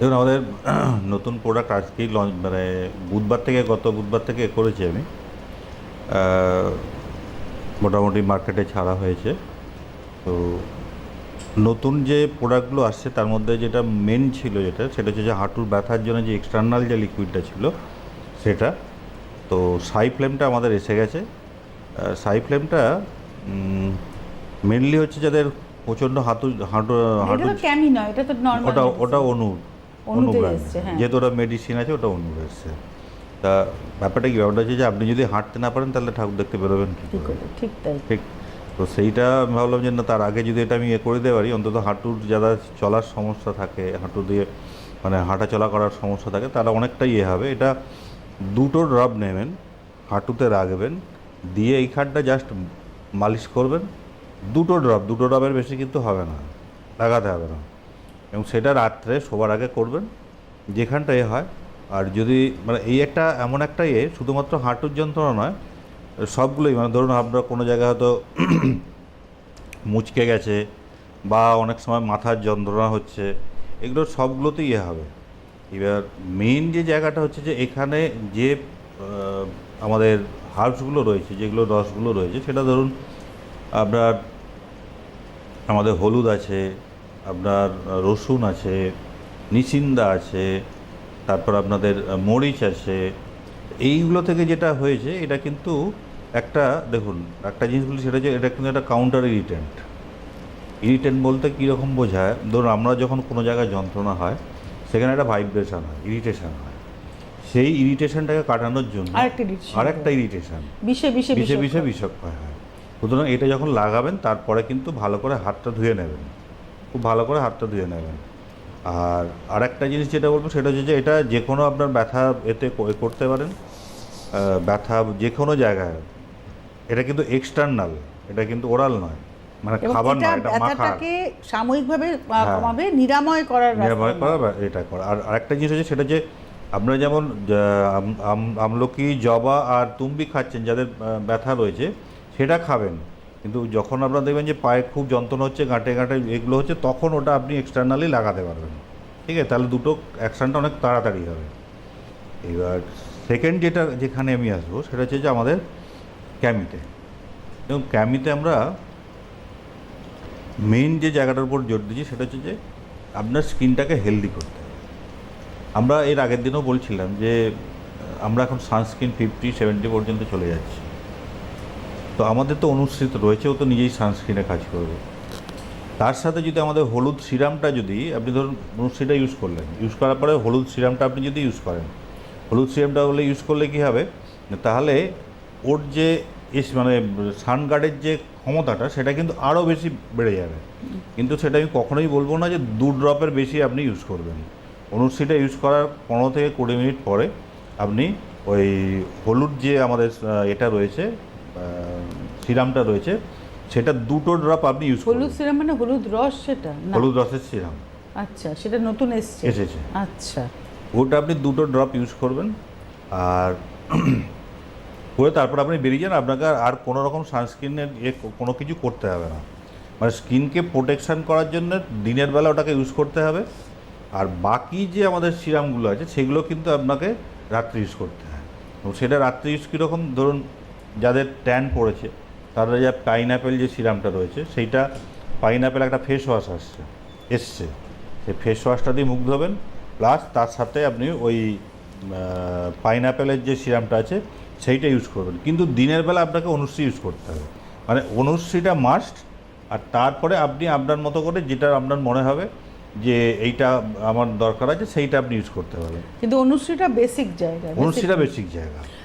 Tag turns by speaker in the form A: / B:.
A: দেখুন আমাদের নতুন প্রোডাক্ট আজকেই লঞ্চ মানে বুধবার থেকে গত বুধবার থেকে করেছি আমি। মোটামুটি মার্কেটে ছাড়া হয়েছে। তো নতুন যে প্রোডাক্টগুলো আসছে তার মধ্যে যেটা মেন ছিল যেটা সেটা হচ্ছে যে হাঁটুর ব্যথার জন্য যে এক্সটার্নাল যে লিকুইডটা ছিল সেটা। তো সাই ফ্লেমটা আমাদের এসে গেছে। সাই ফ্লেমটা মেনলি হচ্ছে যাদের প্রচণ্ড হাঁটু হাঁটু হাঁটু
B: ক্যামি নয় এটা তো নর্মাল
A: ওটা ওটা অনু
B: অনুতে
A: অনু brand।
B: এসছে, হ্যাঁ।
A: যেহেতু ওটা মেডিসিন আছে ওটা অনু এসছে। তা ব্যাপারটা কি ব্যাপারটা হচ্ছে যে আপনি যদি হাঁটতে না পারেন তাহলে ঠাকুর দেখতে বেরোবেন কি
B: ঠিক
A: করে?
B: করে ঠিক তাই।
A: ঠিক। তো সেইটা আমি ভাবলাম যে না তার আগে যদি এটা আমি এ করে দিতে পারি অন্তত হাঁটুর যারা চলার সমস্যা থাকে হাঁটু দিয়ে মানে হাঁটা চলা করার সমস্যা থাকে তারা অনেকটাই ইয়ে হবে। এটা দুটো ড্রপ নেবেন হাঁটুতে রাখবেন দিয়ে এইখানটা জাস্ট মালিশ করবেন। দুটো ড্রপ দুটো ড্রপের বেশি কিন্তু হবে না লাগাতে হবে না। এবং সেটা রাত্রে শোবার আগে করবেন, যেখানটা এ হয়। আর যদি মানে এই একটা এমন একটা ইয়ে শুধুমাত্র হাঁটুর যন্ত্রণা নয়, সবগুলোই মানে ধরুন আপনার কোনো জায়গায় হয়তো মুচকে গেছে বা অনেক সময় মাথার যন্ত্রণা হচ্ছে, এগুলো সবগুলোতেই ইয়ে হবে। এবার মেইন যে জায়গাটা হচ্ছে যে এখানে যে আমাদের হার্বসগুলো রয়েছে, যেগুলো রসগুলো রয়েছে, সেটা ধরুন আপনার আমাদের হলুদ আছে আপনার রসুন আছে নিচিন্দা আছে তারপর আপনাদের মরিচ আছে এইগুলো থেকে যেটা হয়েছে এটা কিন্তু একটা দেখুন একটা জিনিস বলি সেটা যে এটা কিন্তু একটা কাউন্টার ইরিটেন্ট ইরিটেন্ট বলতে কীরকম বোঝায়? ধরুন আমরা যখন কোনো জায়গায় যন্ত্রণা হয় সেখানে একটা ভাইব্রেশন হয় ইরিটেশন হয়। সেই ইরিটেশনটাকে কাটানোর জন্য
B: আরেকটা
A: ইরিটেশন
B: বিষে বিষে
A: বিষে
B: বিষে
A: বিষে বিষক্ষয় হয়। সুতরাং এটা যখন লাগাবেন তারপরে কিন্তু ভালো করে হাতটা ধুয়ে নেবেন। খুব ভালো করে হাতটা ধুয়ে নেবেন। আর আরেকটা জিনিস যেটা বলব সেটা হচ্ছে যে এটা যে কোনো আপনার ব্যথা এতে করতে পারেন। ব্যথা যে কোনো জায়গায়। এটা কিন্তু এক্সটার্নাল এটা কিন্তু ওরাল নয়। মানে খাবার নয় এটা মাখা
B: সাময়িকভাবে
A: হ্যাঁ।
B: কমাবে নিরাময় করার
A: নিরাময় করা এটা করা। আর আরেকটা জিনিস হচ্ছে সেটা যে আপনারা যেমন আম- আম- আমলকি জবা আর তুম্বি খাচ্ছেন যাদের ব্যথা রয়েছে সেটা খাবেন। কিন্তু যখন আপনারা দেখবেন যে পায়ে খুব যন্ত্রণা হচ্ছে গাঁটে গাঁটে এগুলো হচ্ছে, তখন ওটা আপনি এক্সটার্নালি লাগাতে পারবেন। ঠিক আছে? তাহলে দুটো অ্যাকশানটা অনেক তাড়াতাড়ি হবে। এবার সেকেন্ড যেটা, যেখানে আমি আসব, সেটা হচ্ছে যে আমাদের ক্যামিতে। এবং ক্যামিতে আমরা মেইন যে জায়গাটার উপর জোর দিচ্ছি, সেটা হচ্ছে যে আপনার স্কিনটাকে হেলদি করতে আমরা এর আগের দিনও বলছিলাম যে আমরা এখন সানস্ক্রিন ফিফটি সেভেন্টি পর্যন্ত চলে যাচ্ছি। তো আমাদের তো অনুসৃত রয়েছে, ও তো নিজেই সানস্ক্রিনে কাজ করবে। তার সাথে যদি আমাদের হলুদ সিরামটা যদি, আপনি ধরুন অনুশ্রীটা ইউজ করলেন। ইউজ করার পরে হলুদ সিরামটা আপনি যদি ইউজ করেন, হলুদ সিরামটা হলে ইউজ করলে কী হবে? তাহলে ওর যে এস মানে সানগার্ডের যে ক্ষমতাটা, সেটা কিন্তু আরও বেশি বেড়ে যাবে। কিন্তু সেটা আমি কখনোই বলব না যে দু ড্রপের বেশি আপনি ইউজ করবেন। অনুশ্রীটা ইউজ করার পনেরো থেকে কুড়ি মিনিট পরে আপনি ওই হলুদ যে আমাদের এটা রয়েছে সিরামটা রয়েছে সেটা দুটো ড্রপ আপনি ইউজ
B: হলুদ সিরাম মানে হলুদ রস সেটা? না।
A: হলুদ রসের সিরাম।
B: আচ্ছা সেটা নতুন এসছে।
A: এসেছে।
B: আচ্ছা।
A: ওটা আপনি দুটো ড্রপ ইউজ করবেন আর করে তারপর আপনি বেরিয়ে যান আপনাকে আর- আর কোনো রকম সানস্ক্রিনের এ কোনো কিছু করতে হবে না। মানে স্কিনকে প্রোটেকশান করার জন্য দিনের বেলা ওটাকে ইউজ করতে হবে আর বাকি যে আমাদের সিরামগুলো আছে সেগুলো কিন্তু আপনাকে রাত্রে ইউজ করতে হয়। এবং সেটা রাত্রে ইউজ কীরকম? ধরুন যাদের ট্যান পড়েছে তারা যা পাইনঅ্যাপেল যে সিরামটা রয়েছে সেইটা পাইনঅ্যাপেল একটা ফেস ওয়াশ আসছে এসছে। সেই ফেস ওয়াশটা দিয়ে মুখ ধোবেন প্লাস তার সাথে আপনি ওই পাইনঅ্যাপেলের যে সিরামটা আছে সেইটা ইউজ করবেন। কিন্তু দিনের বেলা আপনাকে অনুশ্রী ইউজ করতে হবে। মানে অনুশ্রীটা মাস্ট আর তারপরে আপনি আপনার মতো করে যেটা আপনার মনে হবে যে এইটা আমার দরকার আছে সেইটা আপনি ইউজ করতে পারবেন।
B: কিন্তু অনুশ্রীটা বেসিক জায়গা
A: অনুশ্রীটা বেসিক জায়গা।